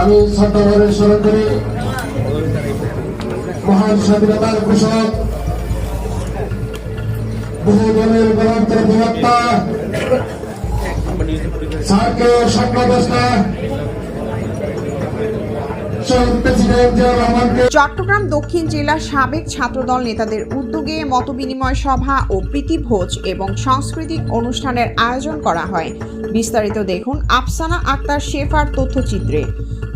আমি সন্তানের স্মরণ করি মহান স্বাধীনতার ঘোষক বহু দলের গণতন্ত্র বিভক্তা স্যারকে স্বপ্নদ্রষ্টা চট্টগ্রাম দক্ষিণ জেলা সাবেক ছাত্রদল নেতাদের উদ্যোগে মতবিনিময় সভা ও প্রীতিভোজ এবং সাংস্কৃতিক অনুষ্ঠানের আয়োজন করা হয়। বিস্তারিত দেখুন আফসানা আক্তার শেফার তথ্যচিত্রে।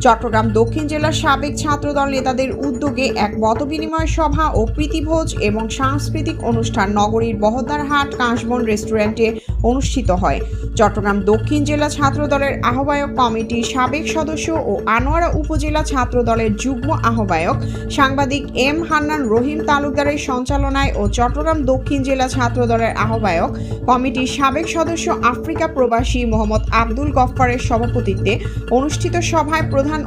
চট্টগ্রাম দক্ষিণ জেলার সাবেক ছাত্রদল নেতাদের উদ্যোগে এক মতবিনিময় সভা ও প্রীতিভোজ এবং সাংস্কৃতিক অনুষ্ঠান নগরীর বহদ্দারহাট কাশবন রেস্টুরেন্টে অনুষ্ঠিত হয়। চট্টগ্রাম দক্ষিণ জেলা ছাত্রদলের আহ্বায়ক কমিটির সাবেক সদস্য ও আনোয়ারা উপজেলা ছাত্রদলের যুগ্ম আহ্বায়ক সাংবাদিক এম হান্নান রহিম তালুকদারের সঞ্চালনায় ও চট্টগ্রাম দক্ষিণ জেলা ছাত্রদলের আহ্বায়ক কমিটির সাবেক সদস্য আফ্রিকা প্রবাসী মোহাম্মদ আব্দুল গফফারের সভাপতিত্বে অনুষ্ঠিত সভায়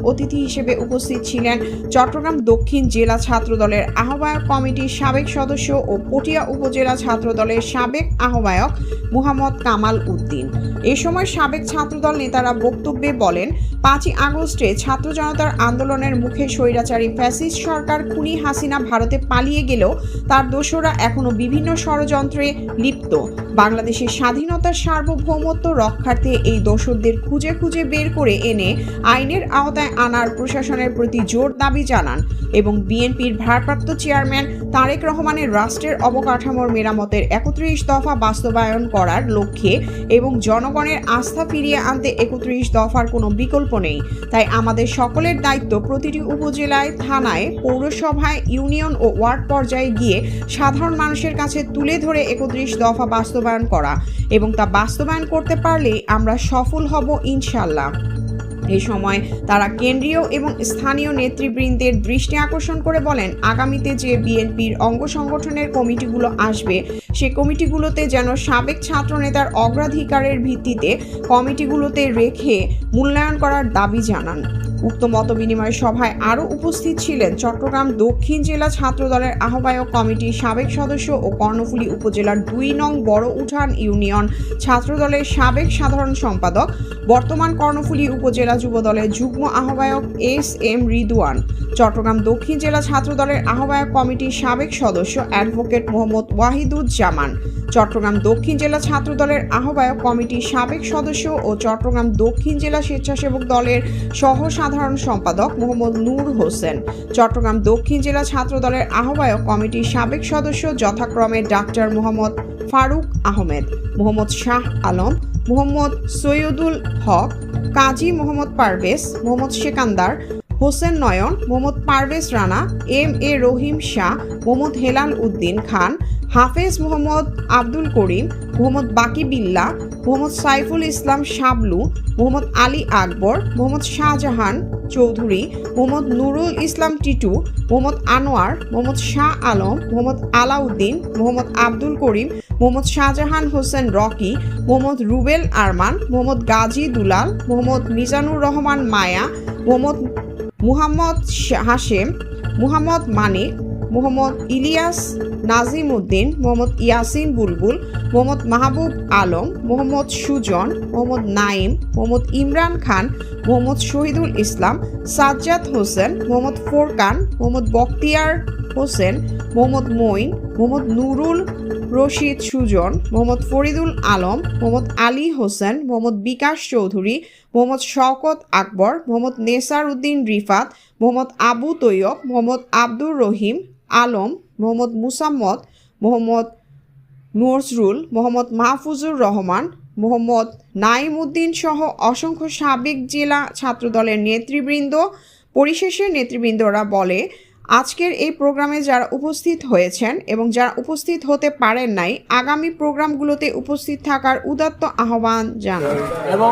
অতিথি হিসেবে উপস্থিত ছিলেন চট্টগ্রাম দক্ষিণ জেলা ছাত্রদলের আহ্বায়ক কমিটির সাবেক সদস্য ও পটিয়া উপজেলা ছাত্রদলের সাবেক আহ্বায়ক মুহাম্মদ কামাল উদ্দিন। এ সময় সাবেক ছাত্রদল নেতারা বক্তব্যে বলেন, পাঁচই আগস্টে ছাত্র জনতার আন্দোলনের মুখে স্বৈরাচারী ফ্যাসিস্ট সরকার খুনি হাসিনা ভারতে পালিয়ে গেলেও তার দোসরা এখনও বিভিন্ন ষড়যন্ত্রে লিপ্ত। বাংলাদেশের স্বাধীনতার সার্বভৌমত্ব রক্ষার্থে এই দোসরদের খুঁজে খুঁজে বের করে এনে আইনের আওতায় আনার প্রশাসনের প্রতি জোর দাবি জানান এবং বিএনপির ভারপ্রাপ্ত চেয়ারম্যান তারেক রহমানের রাষ্ট্রের অবকাঠামোর মেরামতের একত্রিশ দফা বাস্তবায়ন করার লক্ষ্যে এবং জনগণের আস্থা ফিরিয়ে আনতে একত্রিশ দফার কোনো বিকল্প নেই। তাই আমাদের সকলের দায়িত্ব প্রতিটি উপজেলায়, থানায়, পৌরসভায়, ইউনিয়ন ও ওয়ার্ড পর্যায়ে গিয়ে সাধারণ মানুষের কাছে তুলে ধরে একত্রিশ দফা বাস্তবায়ন করা এবং তা বাস্তবায়ন করতে পারলেই আমরা সফল হব ইনশাল্লাহ এই সময় তারা কেন্দ্রীয় এবং স্থানীয় নেতৃবৃন্দের দৃষ্টি আকর্ষণ করে বলেন, আগামীতে যে বিএনপির অঙ্গ সংগঠনের কমিটিগুলো আসবে সে কমিটিগুলোতে যেন সাবেক ছাত্রনেতার অগ্রাধিকারের ভিত্তিতে কমিটিগুলোতে রেখে মূল্যায়ন করার দাবি জানান। উক্ত মতবিনিময় সভায় আরও উপস্থিত ছিলেন চট্টগ্রাম দক্ষিণ জেলা ছাত্রদলের আহ্বায়ক কমিটির সাবেক সদস্য ও কর্ণফুলী উপজেলার দুই নং বড় উঠান ইউনিয়ন ছাত্রদলের সাবেক সাধারণ সম্পাদক, বর্তমান কর্ণফুলী উপজেলা যুবদলের যুগ্ম আহ্বায়ক এস এম রিদুয়ান, চট্টগ্রাম দক্ষিণ জেলা ছাত্রদলের আহ্বায়ক কমিটির সাবেক সদস্য অ্যাডভোকেট মোহাম্মদ ওয়াহিদুজ্জামান চট্টগ্রাম দক্ষিণ জেলা ছাত্রদলের আহ্বায়ক কমিটির সাবেক সদস্য ও চট্টগ্রাম দক্ষিণ জেলা স্বেচ্ছাসেবক দলের সহ সাধারণ সম্পাদক মোহাম্মদ নূর হোসেন। চট্টগ্রাম দক্ষিণ জেলা ছাত্রদলের আহ্বায়ক কমিটির সাবেক সদস্য যথাক্রমে doctor Mohammad Faruk Ahmed, Mohammad Shah Alam, Mohammad Saidul Haque, Kazi Mohammad Parvez, Mohammad Sekandar Hossain Nayan, Mohammad Parvez Rana, M A Rahim Shah, Mohammad Helal Uddin Khan, Hafez Mohammad Abdul Karim, Mohammad Baki Billah, Mohammad Saiful Islam Shablu, Mohammad Ali Akbar, Mohammad Shahjahan Chowdhury, Mohammad Nurul Islam Titu, Mohammad Anwar, Mohammad Shah Alam, Mohammad Alauddin, Mohammad Abdul Karim, Mohammad Shahjahan Hossain Rocky, Mohammad Rubel Arman, Mohammad Gazi Dulal, Mohammad Mizanur Rahman Maya, Mohammad Muhammad Hashem Muhammad Manik Mohammad Ilias Nazim Uddin Mohammad Yasin Bulbul, Mohammad Mahbub Alam, Mohammad Sujan, Mohammad Naim, Mohammad Imran Khan, Mohammad Shahidul Islam, Sajjad Hossain, Mohammad Forkan, Mohammad Bakhtiar Hossain, Mohammad Moin, Mohammad Nurul Rashid Sujan, Mohammad Faridul Alam, Mohammad Ali Hossain, Mohammad Bikash Chowdhury, Mohammad Shawkat Akbar, Mohammad Nesar Uddin Rifat, Mohammad Abu Taiyab, Mohammad Abdur Rahim Alam Mohammad Musammad, Mohammad Nazrul, Mohammad Mahfuzur Rahman, Mohammad Naim Uddin সহ অসংখ্য সাবেক জেলা ছাত্রদলের নেতৃবৃন্দ। পরিশেষে নেতৃবৃন্দরা বলে, আজকের এই প্রোগ্রামে যারা উপস্থিত হয়েছেন এবং যারা উপস্থিত হতে পারেন নাই, আগামী প্রোগ্রামগুলোতে উপস্থিত থাকার উদাত্ত আহ্বান জানান। এবং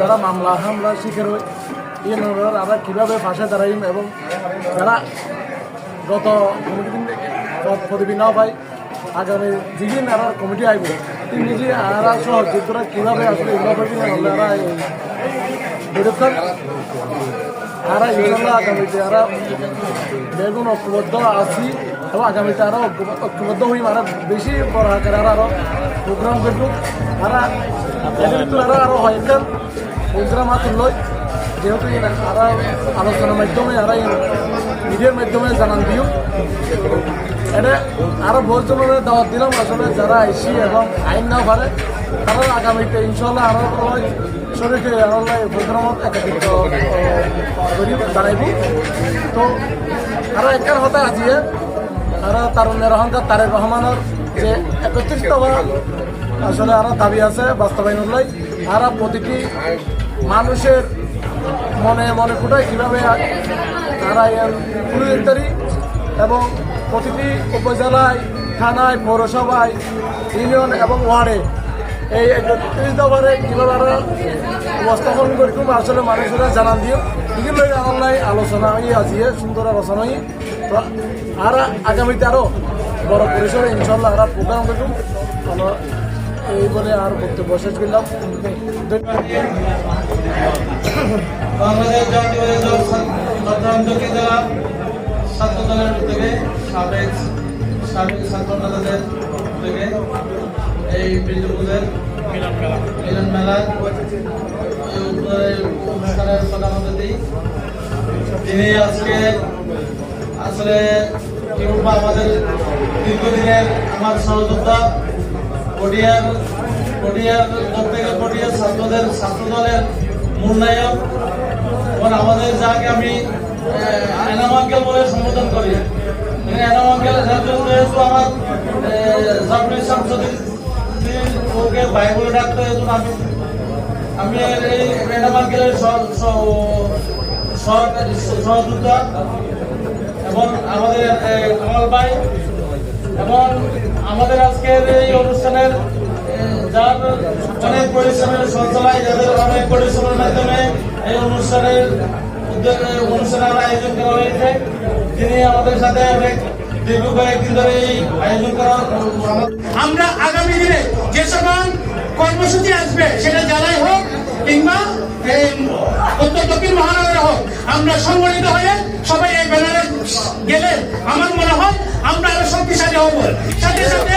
যারা মামলা হামলা পাশে দাঁড়াইম এবং যারা গত পদবী না পাই, আগামী যেদিন আর কমিটি আইব, তিন নিজে আর সহযোগিতা কীভাবে আসলে এগুলো করবি না হলে আর ইনশাল্লাহ আগামীতে আর বেগুন ঐক্যবদ্ধ আছি এবং আগামীতে আরও ঐক্যবদ্ধ হইম। আর বেশি বড় আকারে আর আরও প্রোগ্রাম করব। আর আরও হয় প্রোগ্রাম হাত লই। যেহেতু আরা আলোচনার মাধ্যমে আরা মিডিয়ার মাধ্যমে জানান দিও। এটা আরও বহুজনের দাওয়াত দিলাম। আসলে যারা আইসি এবং আইন না পারে, তারা আগামীতে ইনশাল্লাহ আরও শরীরকে আরও প্রোগ্রামত একাধিক করি, জানাইব। তো আরও একার হতে আজিয়ে আর তারুণ্যের অহংকার তারেক রহমানের যে একত্রিত হওয়া আসলে আরও দাবি আছে বাস্তবায়ন আর প্রতিটি মানুষের মনে মনে ফুটায় কীভাবে তারা পুলিশদারি এবং প্রতিটি উপজেলায়, থানায়, পৌরসভায়, ইউনিয়ন এবং ওয়ার্ডে এই একত্রিশ দফারে কীভাবে আরও উপস্থাপন করি আসলে মানুষেরা জানান দিও। এগুলো অনলাইন আলোচনা হয়ে আজিয়ে সুন্দর আলোচনা হয়ে আর আগামীতে আরও বড় পরিসরে ইনশাল্লাহ আর প্রোগ্রাম করুন আমরা এই বলে আর বক্তব্য শেষ করলাম। বাংলাদেশ জাতীয় দল শ্রদ্ধাঞ্জলি জেলা ছাত্র দলের উদ্যোগে সাবেক সাবেক ছাত্র নেতাদের উদ্যোগে এই বীরপুরের মিলন মেলা এই অনুষ্ঠানের প্রধান অতিথি তিনি আজকে আসলে কি আমাদের দীর্ঘদিনের আমার সহযোদ্ধা পটিয়ার পটিয়ার প্রত্যেকের পটিয়ার ছাত্রদের ছাত্র দলের মূল্যায়ন এবং আমাদের যাকে আমি এনাম আঙ্কেল বলে সম্বোধন করি। এনাম আঙ্কেল যেহেতু আমার জাফরি শামসুদ্দিন ওকে ভাই বলে ডাকতে জন্য আমি আমি এই এনাম আঙ্কেলের সহযোদ্ধা এবং আমাদের কামাল ভাই এবং আমাদের আজকের এই অনুষ্ঠানের যার অনেক পরিশ্রমের সঞ্চালয় যাদের অনেক পরিশ্রমের মাধ্যমে এই অনুষ্ঠানের অনুষ্ঠানের আয়োজন করা হয়েছে। আমাদের সাথে দীর্ঘ কয়েকদিন ধরে এই আয়োজন করা আমরা আগামী দিনে যে সকল কর্মসূচি আসবে, সেটা জেলায় হোক কিংবা উত্তর দক্ষিণ মহানগরে হোক, আমরা সংগঠিত হয়ে সবাই এই ব্যানারে গেলে আমার মনে হয় আমরা আরও শক্তিশালী হব। সাথে সাথে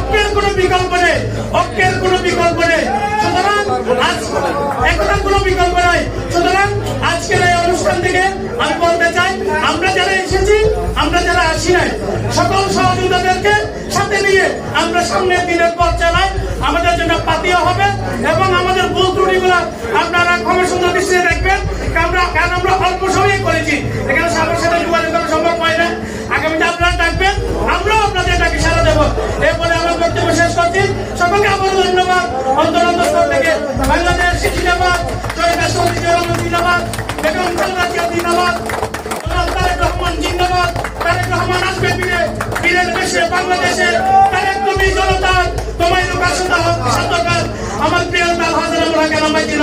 বিকল্প নেই। ঐক্যের কোনো বিকল্প নেই। সুতরাং আজ কোনো বিকল্প নাই। সুতরাং আজকের এই অনুষ্ঠান থেকে আমি বলতে চাই, আমরা যারা এসেছি, আমরা যারা আসি নাই, সকল সহযোগিতাদেরকে সাথে নিয়ে আমরা সামনের দিনের পথ চালাই। আমাদের জন্য পাতিও হবে এবং আমাদের ভুল ত্রুটিগুলো আপনারা ক্ষমা সুন্দর দৃষ্টিতে দেখবেন। আমরা কারণ আমরা অল্প সময়ে করেছি। এখানে সবার সাথে যোগাযোগ করা সম্ভব হয় না। আগামীতে আপনারা ডাকবেন, আমরাও আপনাদের ডাকে সারা দেবো। এরপরে রহমান আসবে ফিরে ফিরে দেশে বাংলাদেশের তাহলে তুমি জনতা। তোমায় লোক আসতে আমার প্রিয় হাজার আমরা কেন মাইতি